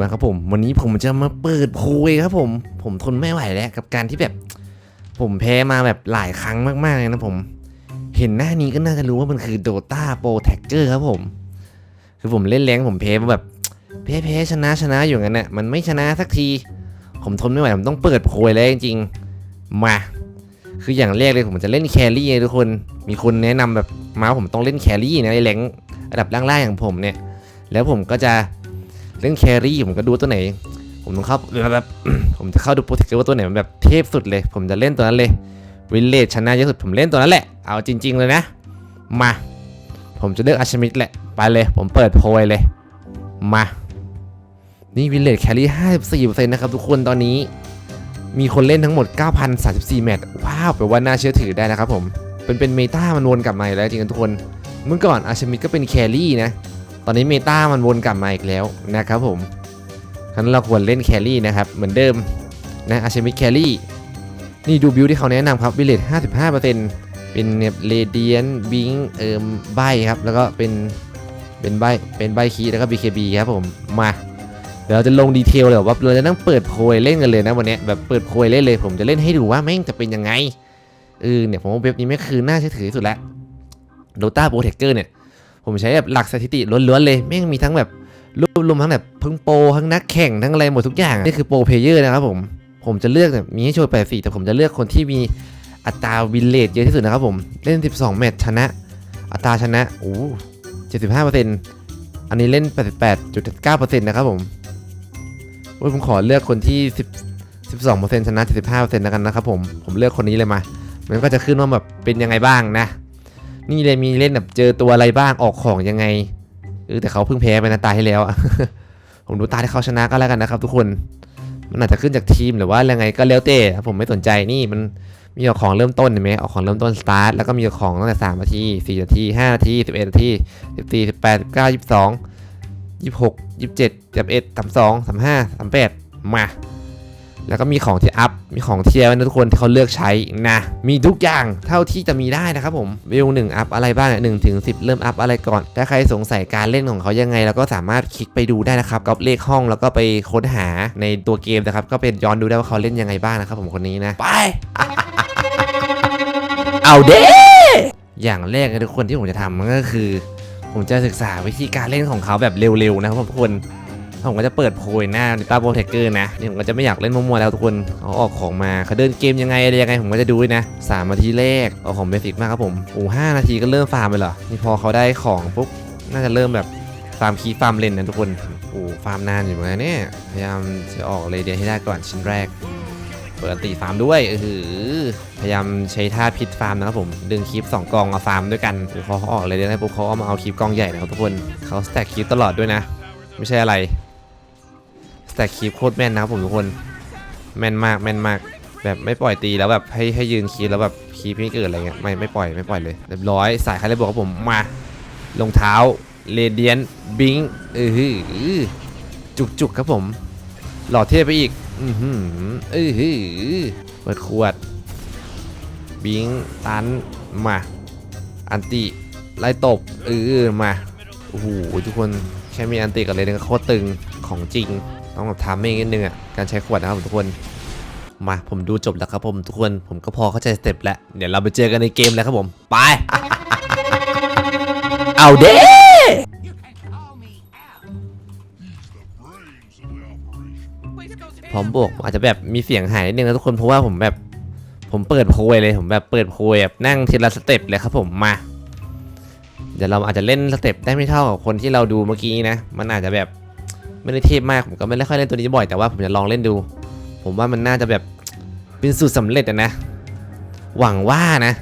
มาครับผมวันนี้ผมจะมาเปิดโพยครับผม ผมทนไม่ไหวแล้วกับการที่แบบ ผมแพ้มาแบบหลายครั้งมากๆเลยนะผม เห็นหน้านี้ก็น่าจะรู้ว่ามันคือ Dota Pro Tagger ครับผม คือผมเล่นแรงผมแพ้มาแบบแพ้แพ้ชนะชนะอยู่งั้นน่ะมันไม่ชนะสักที ผมทนไม่ไหวผมต้องเปิดโพยแล้วจริงๆมา คืออย่างแรกเลยผมจะเล่นแครี่ไงทุกคนมีคนแนะนำแบบมาว่าผมต้องเล่นแครี่นะในแรงระดับล่างๆอย่างผมเนี่ยแล้วผมก็จะ เล่นแครี่ผมก็ดูตัวไหน ผมต้องเข้าแบบผมจะเข้าดูโปรเทคเกอร์ว่าตัวไหนมันแบบเทพสุดเลย ผมจะเล่นตัวนั้นเลยวิลเลจชนะเยอะสุดผมเล่นตัวนั้นแหละ เอาจริง ๆ เลยนะ มา ผมจะเลือกอาชมิดแหละ ไปเลย ผมเปิดโพยเลย มา นี่วิลเลจแครี่54%นต์นะครับทุกคนตอนนี้ มีคนเล่นทั้งหมด 9,034แมตช์ว้าวแปลว่าน่าเชื่อถือได้นะครับผม เป็นเป็นเมตามันวนกลับมาอีกแล้วจริงๆทุกคน เมื่อก่อนอาชมิดก็เป็นแครี่นะ ตอนนี้เมตามันวนกลับมาอีกแล้วนะครับผมฉะนั้นเราควรเล่นแครี่นะครับเหมือนเดิมนะอาชมิแครี่นี่ดูบิวที่เขาแนะนำครับวิลเลจ55%เป็นเรเดียนบิงเอิมใบครับแล้วก็เป็นเป็นใบเป็นใบคีแล้วก็ BKB ครับผมมาเดี๋ยวจะลงดีเทลเลยว่าเราจะต้องเปิดโพยเล่นกันเลยนะวันนี้แบบเปิดโพยเล่นเลย ผมจะเล่นให้ดูว่าแม่งจะเป็นยังไงเออเนี่ยผมว่าเว็บนี้ไม่คือน่าเชื่อถือที่สุดแล้ว Dota Protector เนี่ย ผมใช้แบบหลักสถิติล้วนๆเลยแม่มีทั้งแบบรวบรวมทั้งแบบพึ่งโปรทั้งนักแข่งทั้งอะไรหมดทุกอย่างนี่คือโปรเพลเยอร์นะครับผมผมจะเลือกแบบมีให้โชว์84แต่ผมจะเลือกคนที่มีอัตราวินเลทเยอะที่สุดนะครับผมเล่น 12 แมตช์ชนะ อัตราชนะโอ้75%อันนี้เล่น 88.9%นะครับผมโอ้ยผมขอเลือกคนที่10 12%ชนะ75%แล้วกันนะครับผม ผมเลือกคนนี้เลยมา มันก็จะขึ้นว่าแบบเป็นยังไงบ้างนะ นี่เลยมีเล่นแบบเจอตัวอะไรบ้างออกของยังไงเออแต่เขาเพิ่งแพ้ไปนะตายให้แล้วอะผมดูตาที่เขาชนะก็แล้วกันนะครับ ทุกคนมันอาจจะขึ้นจากทีมหรือว่ายังไงก็แล้วแต่ผมไม่สนใจนี่มันมีออกของเริ่มต้นเห็นไหมออกของเริ่มต้นสตาร์ทแล้วก็มีออกของตั้งแต่3นาที4นาที5นาที11นาที14 18 19 22 26 27 31 32 35 38มา แล้วก็มีของที่อัพ มีของเทียร์นะทุกคนที่เขาเลือกใช้นะ มีทุกอย่างเท่าที่จะมีได้นะครับผมวิวหนึ่งอัพอะไรบ้างหนึ่งถึงสิเริ่มอัพอะไรก่อน ถ้าใครสงสัยการเล่นของเขายังไงแล้วก็สามารถคลิกไปดูได้นะครับก๊อปเลขห้องแล้วก็ไปค้นหาในตัวเกมนะครับ ก็เป็นย้อนดูได้ว่าเขาเล่นยังไงบ้างนะครับผมคนนี้นะ ไป เอาเด้อย่างแรกเลยทุกคนที่ผมจะทำมันก็คือ ผมจะศึกษาวิธีการเล่นของเขาแบบเร็วๆนะครับทุกคน ผมก็จะเปิดโพยหน้าในตาโบเทคเกอร์นะนี่ผมก็จะไม่อยากเล่นมั่วๆแล้วทุกคนเขาออกของมาเขาเดินเกมยังไงอะไรยังไงผมก็จะดูนะสามนาทีแรกเอาของเบสิกมากครับผมโอ้ห้านาทีก็เริ่มฟาร์มไปเหรอนี่พอเขาได้ของปุ๊บน่าจะเริ่มแบบฟาร์มคีฟาร์มเลนนะทุกคนโอ้ฟาร์มนานอยู่เหมือนกันเนี่ยพยายามจะออกเลยเดียให้ได้ก่อนชิ้นแรกเปิดตีฟาร์มด้วยเออพยายามใช้ท่าพิษฟาร์มนะครับผมดึงคลิปสองกองเอาฟาร์มด้วยกันพอเขาออกเลยเดียได้ปุ๊บเขาเอามาเอาคลิปกองใหญ่นะครับทุกคนเขาสแต็กคลิปตลอดด้วยนะ ไม่ใช่อะไร แต่คีบโคตรแม่นนะครับผมทุกคนแม่นมากแม่นมาก แบบไม่ปล่อยตีแล้วแบบให้ให้ยืนคีบแล้วแบบคีบไม่เกิดอะไรเงี้ยไม่ไม่ปล่อยไม่ปล่อยเลยเรียบร้อยสายใครเลยบอกว่าผมมาลงเท้าเรเดียนบิงเออหือจุกจุกครับผม หล่อเท่ไปอีกอือหือเออหือเปิดขวด บิงตันมาอันติไล่ตบเออมาโอ้โหทุกคนแค่มีอันติกับเลยเนี่ยก็โคตรตึงของจริง ต้องแบบทำเองนิดนึงอะการใช้ขวดนะครับผมทุกคนมาผมดูจบแล้วครับผมทุกคนผมก็พอเข้าใจสเต็ปแล้วเดี๋ยวเราไปเจอกันในเกมเลยครับผมไป เอาเด้พร้อมบวกอาจจะแบบมีเสียงหายนิดนึงนะทุกคนเพราะว่าผมแบบผมเปิดโพยเลยผมแบบเปิดโพยแบบนั่งทีละสเต็ปเลยครับผมมา เดี๋ยวเราอาจจะเล่นสเต็ปได้ไม่เท่ากับคนที่เราดูเมื่อกี้นะ มันอาจจะแบบ ไม่ได้เทพมากผมก็ไม่ได้ค่อยเล่นตัวนี้บ่อยแต่ว่าผมจะลองเล่นดู ผมว่ามันน่าจะแบบเป็นสูตรสำเร็จนะ หวังว่านะ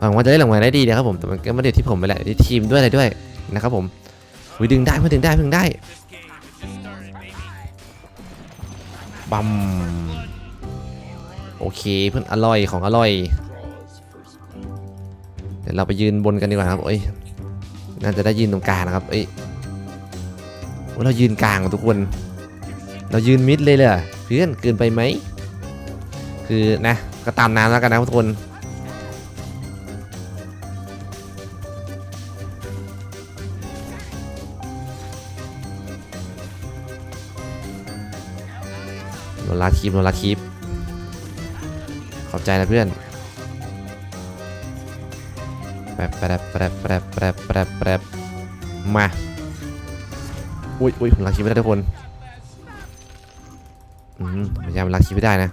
หวังว่าจะได้รางวัลได้ดีนะครับผมแต่มันก็ไม่ได้อยู่ที่ผมไปแหละที่ทีมด้วยอะไรด้วยนะครับผมวิดึงได้เพื่อดึงได้เพื่อดึงได้บัมโอเคเพื่อนอร่อยของอร่อยเดี๋ยวเราไปยืนบนกันดีกว่าครับเอ้ยน่าจะได้ยืนตรงกลางนะครับเอ้ย เรายืนกลางทุกคน เรายืนมิดเลยเลยเหรอเพื่อนเกินไปไหม คือนะก็ตามน้ำแล้วกันนะทุกคนโดนลาคีบโดนลาคีบขอบใจนะเพื่อนแป๊บแป๊บแป๊บแป๊บแป๊บแป๊บแป๊บมา อุ้ยอุ้ยผมลาคีบไม่ได้ทุกคน อืมพยายามลาคีบไม่ได้นะ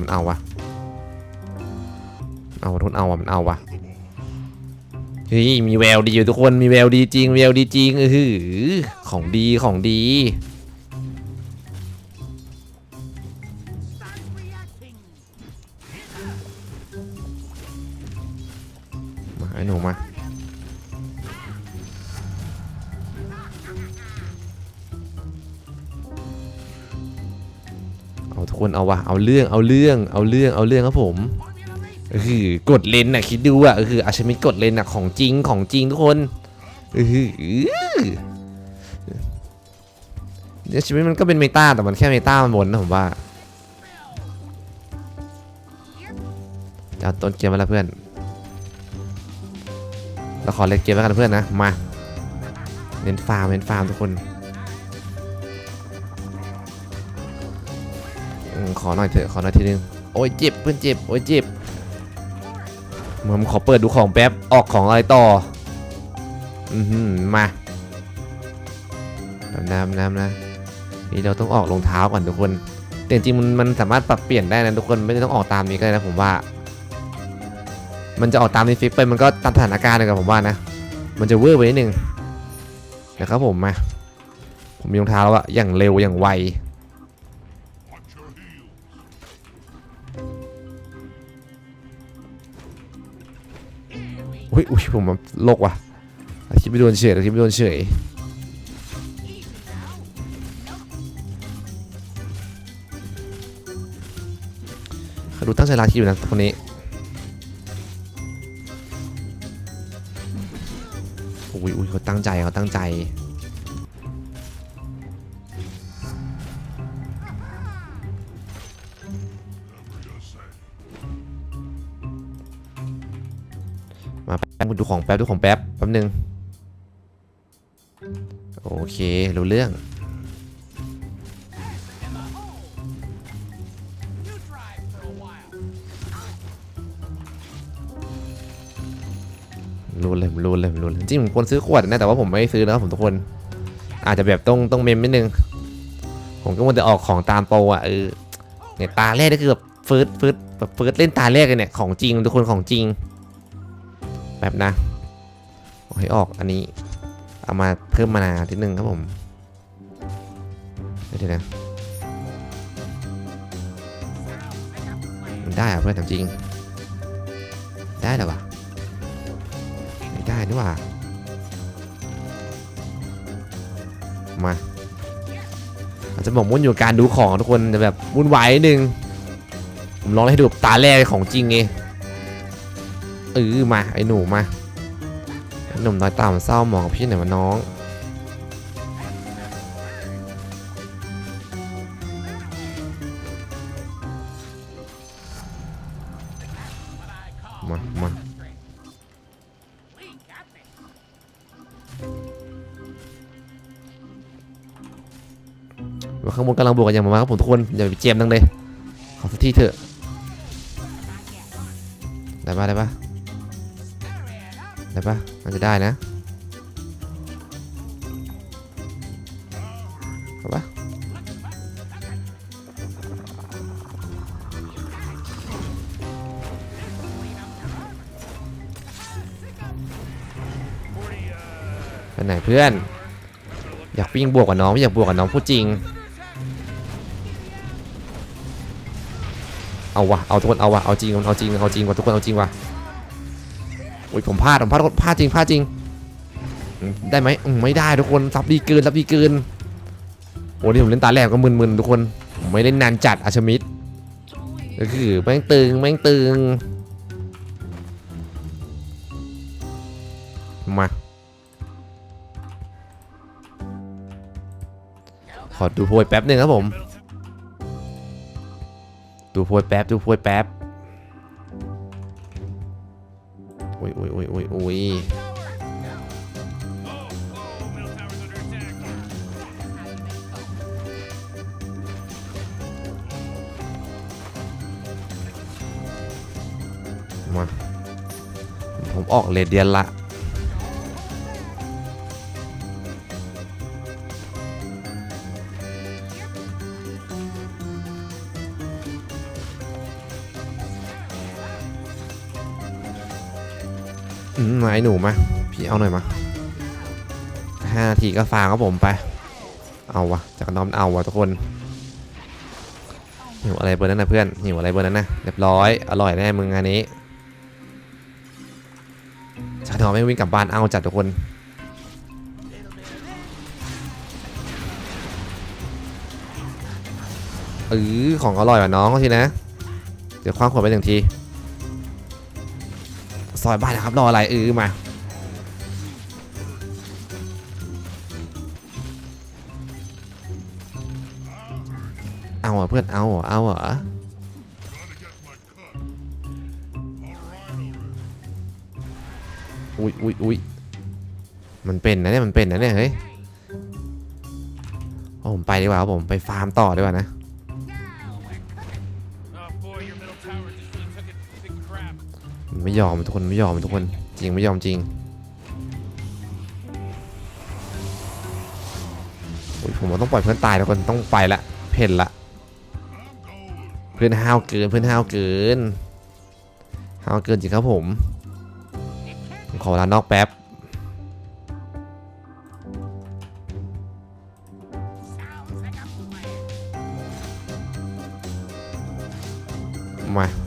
มันเอาวะเอาทุนเอาอะมันเอาวะเฮ้ยมีแววดีอยู่ทุกคนมีแววดีจริงแววดีจริงเฮือของดีของดีมาไอ้หนูมา ทุกคนเอาวะเอาเรื่องเอาเรื่องเอาเรื่องเอาเรื่องครับผมคือกดเลนน่ะคิดดูอะคืออาชมิกดเลนน่ะของจริงของจริงทุกคนเอออเนี่ยชีวิตมันก็เป็นเมตาแต่มันแค่เมตามันบนนะผมว่าจะเอาต้นเกมมาแล้วเพื่อนเราขอเล่นเกมแล้วกันเพื่อนนะมาเน้นฟาร์มเน้นฟาร์มทุกคน ขอหน่อยเถอะขอหน่อยทีนึงโอ้ยเจ็บเพื่อนเจ็บโอ้ยเจ็บผมขอเปิดดูของแป๊บออกของอะไรต่ออือหือมาน้ำน้ำนะนี่เราต้องออกรองเท้าก่อนทุกคน แต่จริงมันมันสามารถปรับเปลี่ยนได้นะทุกคนไม่ได้ต้องออกตามนี้ก็ได้นะผมว่า มันจะออกตามนี้ฟิกไปมันก็ตามสถานการณ์เลยกับผมว่านะมันจะเวอร์ไปนิดนึงนะครับผมมาผมมีรองเท้าแล้วอะอย่างเร็วอย่างไว อุ้ยอุ้ยผมโลกว่ะอาคิดไม่โดนเฉยอาคิดไม่โดนเฉยดูตั้งใจรักคิดอยู่นะคนนี้อุ้ยอุ้ยเขาตั้งใจเขาตั้งใจ มาแป๊บดูของแป๊บดูของแป๊บแป๊บนึง โอเค รู้เรื่อง รู้เลยรู้เลยรู้เลยจริงผมควรซื้อขวดนะ แต่ว่าผมไม่ซื้อนะครับผมทุกคน อาจจะแบบต้องต้องเมมนิดนึง ผมก็มันจะออกของตามโปรอะเออเนี่ยตาแรกนี่คือแบบฟืดฟืดแบบฟืดเล่นตาแรกเลยเนี่ยของจริงทุกคนของจริง แบบนะให้ออกอันนี้ เอามาเพิ่มมานาทีหนึ่งครับผมเดี๋ยวนะมันได้อะเพื่อนถามจริง ได้หรอวะไม่ได้นี่ว่ามาอาจจะบอกมุ่นอยู่การดูของทุกคนจะแบบวุ่นวายนิดนึง ผมลองให้ดูตาแรกของจริงไง เออมาไอ้หนูมาหนุ่มน้อยตามเศร้าหมองกับพี่หน่อยมาน้องมามาข้างบนกำลังบวกกันอย่างมาครับผมทุกคน อย่าไปเจมดังเลย ขอสักทีเถอะ ได้ปะได้ปะ ได้ปะมันจะได้นะเอาปะไปไหนเพื่อน อยากวิ่งบวกกับน้องไม่อยากบวกกับน้องพูดจริง เอาวะเอาทุกคนเอาวะเอาจริงเอาจริงเอาจริงว่ะทุกคนเอาจริงว่ะ โอ้ยผมพลาดผมพลาดพลาดจริงพลาดจริง ได้ไหมไม่ได้ทุกคนซับดีเกินซับดีเกินโอ้นี่ผมเล่นตาแหลกก็มึนๆทุกคนมไม่เล่นนานจัดอาชมิดก็คือแม่งตึงแม่งตึงมาขอดูพวยแป๊บหนึ่งครับผม ดูพวยแป๊บ ดูพวยแป๊บ อุ้ยอุ้ยอุ้ยอุ้ยอุ้ยมา ผมออกเลเดียนละ ม้หนูมาพี่เอาหน่อยมาห้านาทีก็ฟางครับผมไป เอาวะจากน้อมเอาวะทุกคนหิวอะไรเบอร์นั้นนะเพื่อนหิวอะไรเบอร์นั้นนะเรียบร้อยอร่อยแน่มึงงานนี้ชาดอไม่วิ่งกลับบ้านเอาจัดทุกคนเออของอร่อยว่ะน้องทีนะเดี๋ยวคว้างขวดไปหนึ่งที ซอยบ้านนะครับรออะไรเออมาเอาเหรอะเพื่อนเอาเหรอเอาเหรออุ้ยอุ้ยอุ้ยมันเป็นนะเนี่ยมันเป็นนะเนี่ยเฮ้ยผมไปดีกว่าครับผมไปฟาร์มต่อดีกว่านะ ไม่ยอมทุกคนไม่ยอมทุกคนจริงไม่ยอมจริงอุ้ยผมต้องปล่อยเพื่อนตายทุกคนต้องไปละเพ่นละ เพื่อนห้าวเกินเพื่อนห้าวเกินห้าวเกินจริงครับผมผมขอเวลานอกแป๊บมา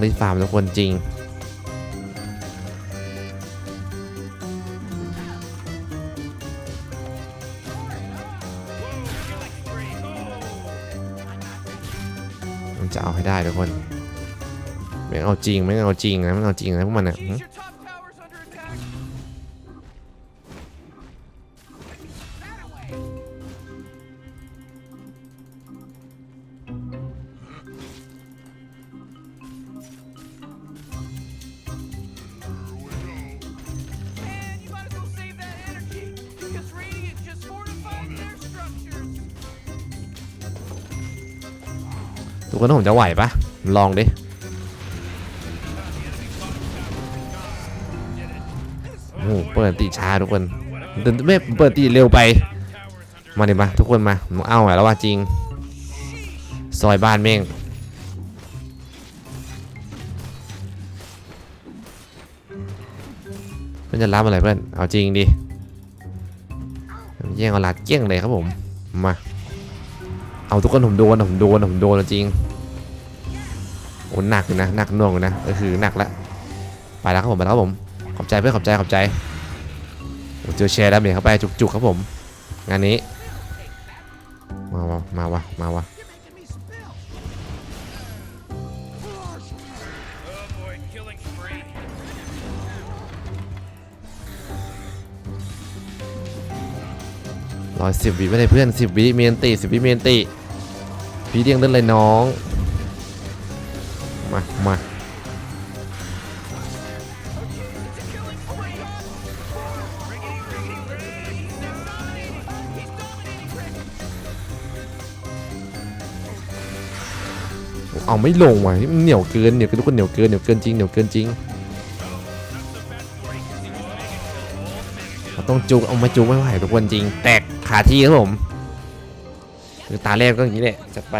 ผมต้องรีฟาร์มทุกคนจริง มันจะเอาให้ได้ทุกคนไม่งเอาจริงไม่งเอาจริงนะไม่งเอาจริงนะพวกมันอะ ทุกคนผมจะไหวปะลองดิโอ้เปิดตีช้าทุกคนเดินไม่เปิดตีเร็วไป มาดิมาทุกคนมาผมเอาวแล้วว่าจริง ซอยบ้านเม่งเพื่อนจะรับอะไรเพื่อน เอาจริงดิแย่งเอาลัดเกี้ยงเลยครับผม มา เอาทุกคนผมโดนผมโดนผมโดนจริงโอ้หนักอยู่นะหนักน่วงอยู่นะก็คือหนักละไปแล้วครับผมไปแล้วครับผมขอบใจเพื่อนขอบใจขอบใจเจอแชร์ดาเมจเข้าไปจุกๆครับผม งานนี้ มาวะมาวะมาวะร้อยสิบวิไม่ได้เพื่อนสิบวิเมียนติสิบวิเมียนติ พี่เดียงเล่นเลยน้อง มา มาเอาไม่ลงว่ะมันเหนียวเกินเหนียวเกินทุกคนเหนียวเกินเหนียวเกินจริงเหนียวเกินจริงเราต้องจุกเอามาจุกไม่ไหวทุกคนจริง แตกขาที่ครับผม คือตาแรกก็อย่างนี้แหละจัดไป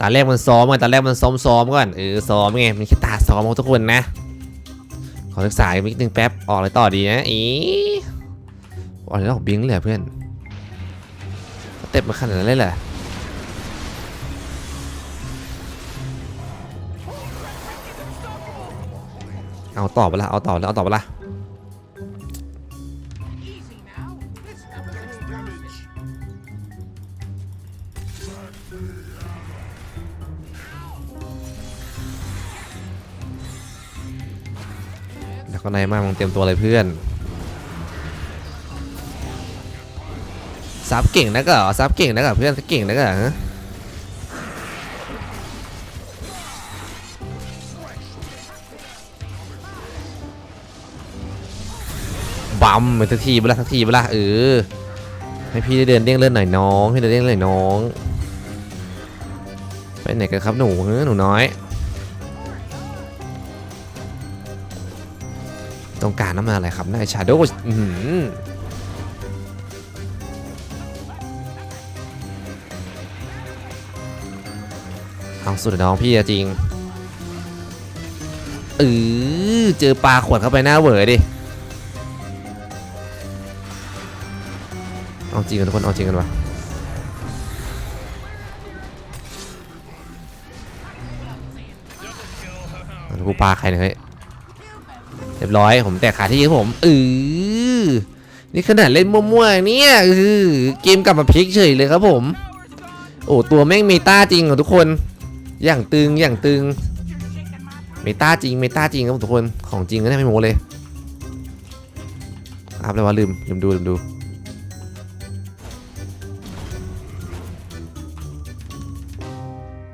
ตาแรกมันซ้อมไงตาแรกมันซ้อมซ้อมๆก่อนเออซ้อมไงมันแค่ตาซ้อมของทุกคนนะ ขอศึกษาอีกนิดนึงแป๊บออกเลยต่อดีนะอีออกเลยออกบิงเลยเพื่อนเต็ปมาขนาดนั้นเลยเหรอ เอาต่อไปละเอาต่อแล้วเอาต่อไปละ Easy now. This stuff is damage. เดี๋ยวข้างในมากมึงเตรียมตัวเลยเพื่อนซับเก่งนะก็ซับเก่งนะก็เพื่อนซับเก่งนะก็ฮะ บัมไปสักทีเวลาสักทีเวลาเออให้พี่ได้เดินเด้งเลื่อนหน่อยน้องให้เดินเด้งเลื่อนหน่อยน้องไปไหนกันครับหนูเฮ้หนูน้อย ต้องการน้ำมันอะไรครับนายชาโดว์เอาสุดน้องพี่จริงเออเจอปลาขวดเข้าไปหน้าเวอดิ จริงกันทุกคน เอาจริงกันวะกูปลาใครเนี่ยเฮ้ยเรียบร้อย ผมแตกขาที่ครับผมเออนี่ขนาดเล่นมั่วๆเนี่ยเออเกมกลับมาพลิกเฉยเลยครับผม โอ้ตัวแม่งเมตาจริงเหรอทุกคน อย่างตึงอย่างตึง เมตาจริงเมตาจริงครับทุกคน ของจริงก็ได้ไม่โมเลยอัพเลยวะลืมลืมดูลืมดู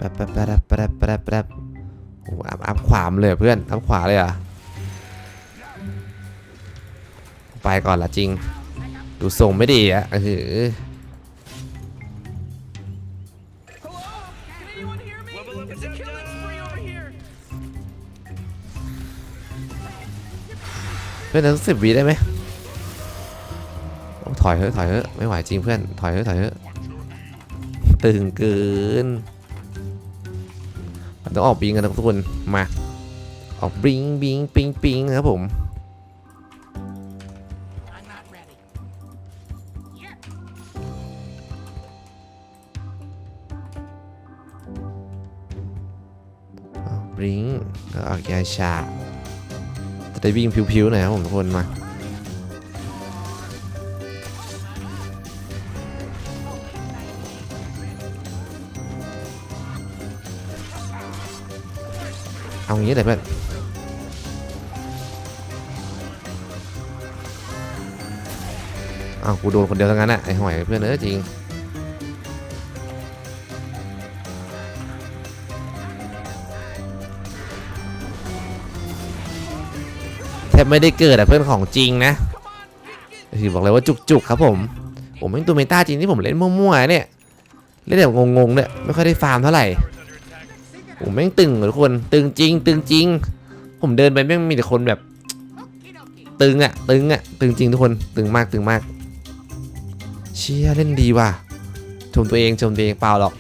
ป๊บแป๊บแป๊บแป๊บแป๊บแป๊บโอ้อัพอัพขวามเลยเพื่อนอัพขวาเลยอะไปก่อนละจริง ดูทรงไม่ดีอะเออเพื่อนทั้งสิบวิได้ไหมถอยเถอะถอยเถอะไม่ไหวจริงเพื่อน ถอยเถอะถอยเถอะตึงเกิน ต้องออกบิงกันนะทุกคนมาออกบิงบิงปิงปิงนะครับผม I'm not ready. Yep. บลิงแล้วออกยาชาจะได้วิ่งผิวๆหน่อยครับผมทุกคนมา เอางี้เลยเพื่อนเอากูโดนคนเดียวทั้งนั้นอะไอ้หอยเพื่อนเออจริงแทบไม่ได้เกิดอะเพื่อนของจริงนะคือบอกเลยว่าจุกๆครับผม ผมเป็นตัวเมตาจริงที่ผมเล่นมั่วๆเนี่ย เล่นแบบงงๆเนี่ยไม่ค่อยได้ฟาร์มเท่าไหร่ ผมแม่งตึงเหรอทุกคน ตึงจริง ตึงจริง ผมเดินไปแม่งมีแต่คนแบบ ตึงอะตึงอะตึงจริงทุกคนตึงมากตึงมาก เชี่ยเล่นดีว่ะชมตัวเองชมตัวเองเปล่าหรอก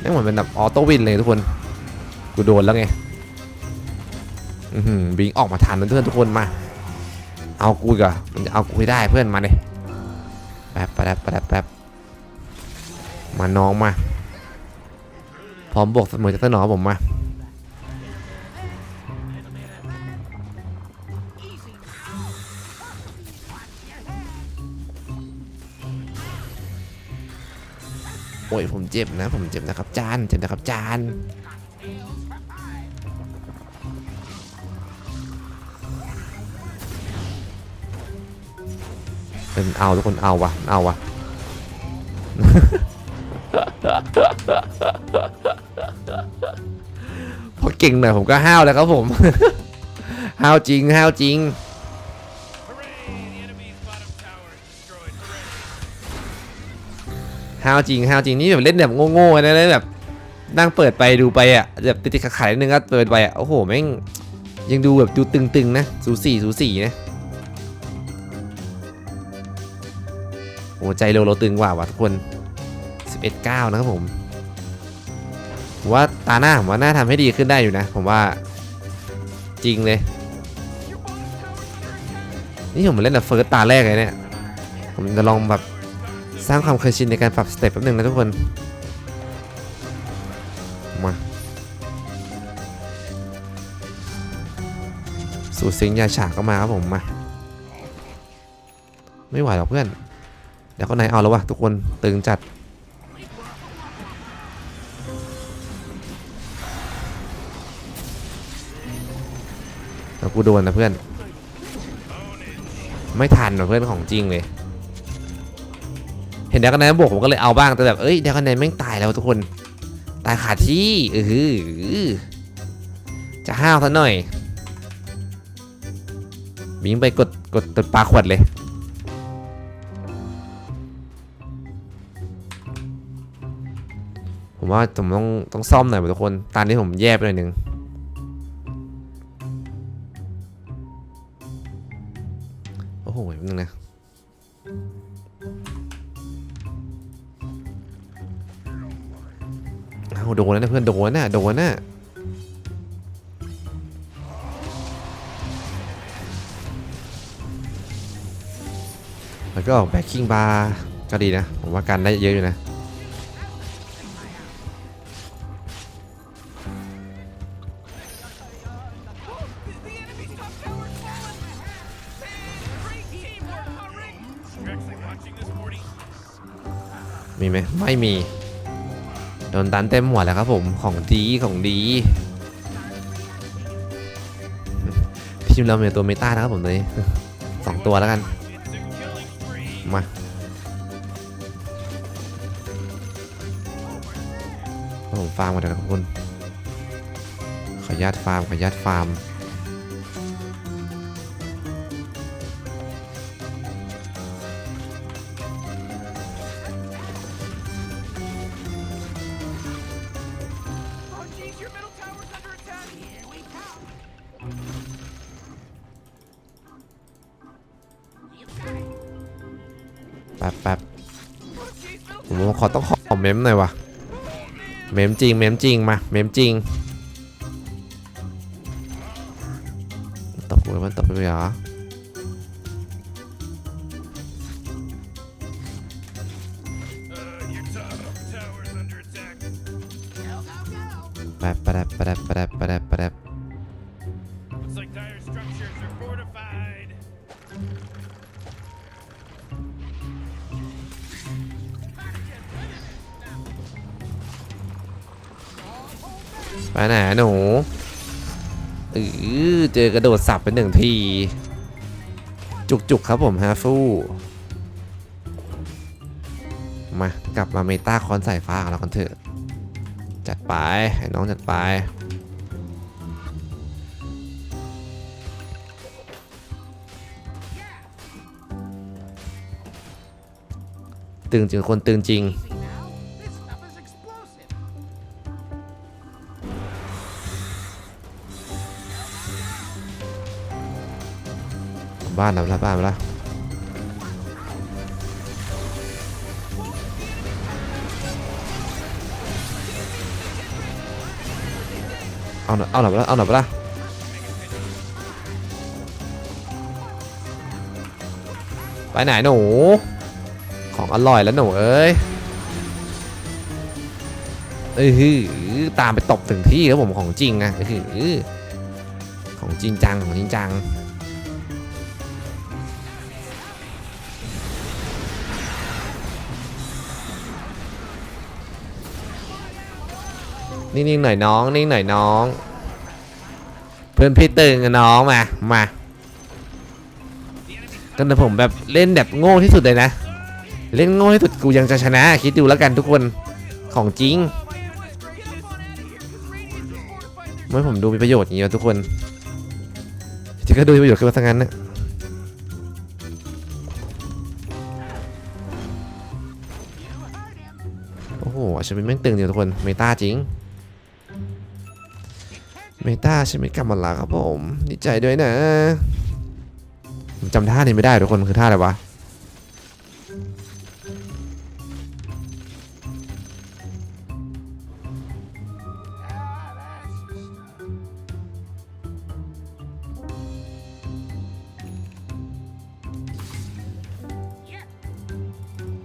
แม่งเหมือนเป็นแบบออโต้วินเลยทุกคน กูโดนแล้วไงบิงออกมาทันนเพื่อนทุกคนมา เอากูก่ะมันจะเอากูให้ได้เพื่อนมาเลยแป๊บแป๊บแป๊บแป๊บมาน้องมา พร้อมบวกเสมอจากต้นหนอผมมาโอ้ยผมเจ็บนะ ผมเจ็บนะครับจานเจ็บนะครับจานเป็นเอาทุกคนเอาวะเอาวะ พอเก่งหน่อยผมก็ห้าวแล้วครับผม ห้าวจริงห้าวจริง ห้าวจริงห้าวจริงนี่แบบเล่นแบบโง่ๆนะเล่นแบบนั่งเปิดไปดูไปอะแบบติดๆขัดๆนิดนึงก็เปิดไปอะโอ้โหแม่งยังดูแบบดูตึงๆนะสูสีสูสีนะโอ้ใจโลโลตึงกว่าว่ะทุกคน 11 9 นะครับผม ผมว่าตาหน้าผมว่าหน่าทำให้ดีขึ้นได้อยู่นะ ผมว่าจริงเลย นี่ผมเล่นแบบเฟิร์สตาแรกเลยเนี่ย ผมจะลองแบบสร้างความเคยชินในการปรับสเต็ปแป๊บนึงนะทุกคน มาสสูตรซิงยาฉากก็มาครับผมมา ไม่ไหวหรอกเพื่อน เดี๋ยวก็ไหนเอาแล้ววะทุกคนตึงจัด กูโดนนะเพื่อน ไม่ทันหรอเพื่อนของจริงเลย เห็นเดียวกันนะบวกผมก็เลยเอาบ้างแต่แบบเอ้ยเดียวกันนะแม่งตายแล้วทุกคน ตายขาดที่เออจะห้าวซะหน่อยบิงไปกดกดตดปลาขวดเลยผมว่าผมต้องต้องซ่อมหน่อยทุกคน ตอนนี้ผมแย่ไปหน่อยนึง นึงนะเอาโดนแล้วนะเพื่อนโดนน่ะโดนน่ะแล้วก็ออกแบ็คกิ้งบาร์ก็ดีนะ ผมว่ากันได้เยอะอยู่นะ ไหมไม่มี โดนตันเต็มหัวแล้วครับผมของดีของดี ทีมเรามีตัวเมตานะครับผมตอนนี้สองตัวแล้วกัน มาผมฟาร์มกันนะครับคุณขออนุญาตฟาร์มขออนุญาตฟาร์ม หน่อยวะเมมจริงเมมจริงมาเมมจริงตบมือมันตบไปเหรอแปรบแปรบแปรบแปรบแปรบแปรบ ไปไหนหนูเออเจอกระโดดสับไปหนึ่งทีจุกจุกๆครับผมฮาฟูมากลับมาเมตาคอนสายฟ้าของเรากันเถอะ จัดไปให้น้องจัดไปตึงจริงคนตึงจริง บ้านเราละบ้านเราละเอาหน่อยเอาหน่อยไปละเอาหน่อยไปละไปไหนหนู ของอร่อยแล้วหนูเอ้ยเอ้ยหือตามไปตบถึงที่ครับผมของจริงนะเอ้ยหือของจริงจังของจริงจัง นิ่งๆหน่อยน้อง นิ่งหน่อยน้อง เพื่อนพี่ตึงอะน้องมา มาจนผมแบบเล่นแบบโง่ที่สุดเลยนะ เล่นโง่ที่สุดกูยังจะชนะ คิดดูแล้วกันทุกคนของจริง Get up on out of here, because Radiant is fortified their ไม่ผมดูมีประโยชน์อย่างเงี้ยทุกคนที่ก็ดูมีประโยชน์ขึ้นมาทั้งนั้นนะโอ้โหฉันเป็นแม่งตึงเดียวทุกคนเมตาจริง เมตาฉันไหมกลับมาละครับผมดีใจด้วยนะผมจำท่านี้ไม่ได้ทุกคนคือท่าอะไรวะ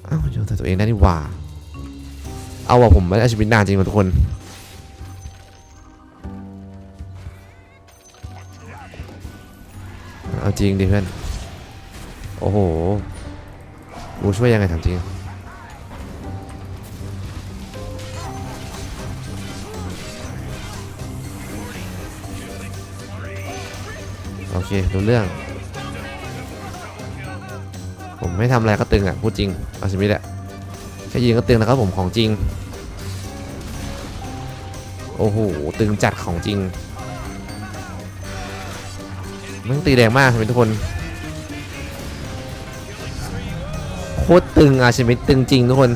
อ้าวโยนใส่ตัวเองได้นี่หว่า เอาว่ะผมไม่ได้ชีวิตนานจริงว่ะทุกคน จริงดิเพื่อน โอ้โหกูช่วยยังไงถามจริง โอเครู้เรื่อง ผมไม่ทำอะไรก็ตึงอะ พูดจริง เอาชีวิตอะแค่ยิงก็ตึงนะครับผมของจริง โอ้โห ตึงจัดของจริง มันตีแรงมากใช่ไหมทุกคน โคตรตึงอาชิมิตึงจริงทุกคน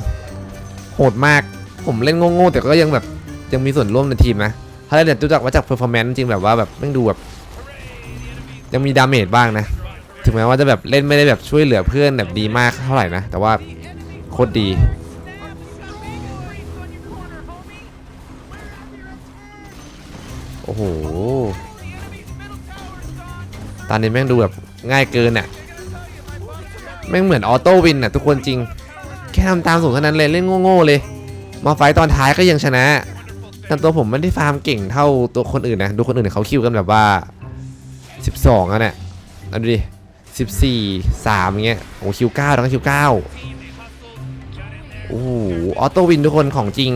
โหดมาก ผมเล่นโง่ๆแต่ก็ยังแบบยังมีส่วนร่วมในทีมนะ ถ้าเล่นเนี่ยรู้จักว่าจากเพอร์ฟอร์แมนซ์จริงแบบว่าแบบแม่งดูแบบยังมีดาเมจบ้างนะ ถึงแม้ว่าจะแบบเล่นไม่ได้แบบช่วยเหลือเพื่อนแบบดีมากเท่าไหร่นะ แต่ว่าโคตรดีโอ้โห อนนี้แม่งดูแบบง่ายเกินอะแม่งเหมือนออโต้วินอะทุกคนจริง แค่ทำตามสูตรเท่านั้นเลยเล่นโง่ๆเลย มาไฟตอนท้ายก็ยังชนะแต่ตัวผมไม่ได้ฟาร์มเก่งเท่าตัวคนอื่นนะดูคนอื่นเขาคิวกันแบบว่า 12อะเนี่ยเอาดูดิ14 3อย่างเงี้ยโอ้คิว9แล้วก็คิว9โอ้โหออโต้วินทุกคนของจริง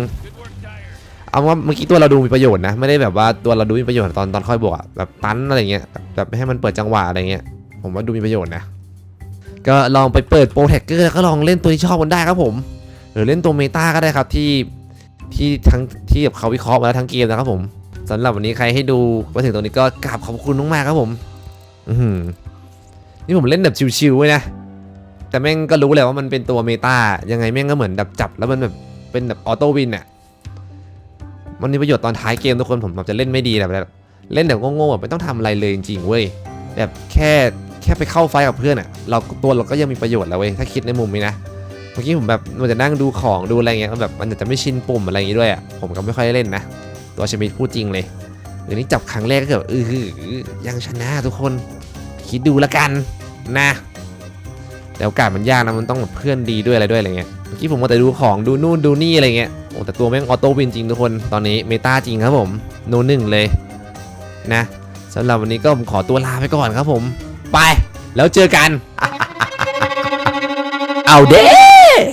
เอาว่าเมื่อกี้ตัวเราดูมีประโยชน์นะ ไม่ได้แบบว่าตัวเราดูมีประโยชน์ตอนตอนค่อยบวกอะแบบตันอะไรเงี้ยแบบให้มันเปิดจังหวะอะไรเงี้ย ผมว่าดูมีประโยชน์นะ ก็ลองไปเปิดโปรแท็กเกอร์แล้วก็ลองเล่นตัวที่ชอบกันได้ครับผม หรือเล่นตัวเมตาก็ได้ครับที่ที่ทั้งที่แบบเขาวิเคราะห์มาแล้วทั้งเกมนะครับผมสำหรับวันนี้ใครให้ดูมาถึงตรงนี้ก็กราบขอบคุณมากๆครับผม อือหือนี่ผมเล่นแบบชิวๆเว้ยนะ แต่แม่งก็รู้แหละว่ามันเป็นตัวเมตายังไงแม่งก็เหมือนแบบจับแล้วมันแบบเป็นแบบออโต้วินอะ มันมีประโยชน์ตอนท้ายเกมทุกคนผมแบบจะเล่นไม่ดีแบบเล่นแบบโง่ๆแบบไม่ต้องทำอะไรเลยจริงๆเว้ยแบบแค่แค่ไปเข้าไฟกับเพื่อนอะเราตัวเราก็ยังมีประโยชน์แล้วเว้ยถ้าคิดในมุมนี้นะเมื่อกี้ผมแบบมันจะนั่งดูของดูอะไรเงี้ยมันแบบมันจะไม่ชินปุ่มอะไรอย่างงี้ด้วยอะผมก็ไม่ค่อยได้เล่นนะตัวชมิดพูดจริงเลยเดี๋ยวนี้จับครั้งแรกก็แบบเออหือยังชนะทุกคนคิดดูแล้วกันนะแต่โอกาสมันยากนะมันต้องแบบเพื่อนดีด้วยอะไรด้วยอะไรเงี้ย ที่ผมมาแต่ดูของดูนู่นดูนี่อะไรเงี้ยโอ้แต่ตัวแม่งออโต้วินจริงทุกคนตอนนี้เมตาจริงครับผมโนหนึ่งเลยนะสำหรับวันนี้ก็ผมขอตัวลาไปก่อนครับผม ไปแล้วเจอกัน เอาเด้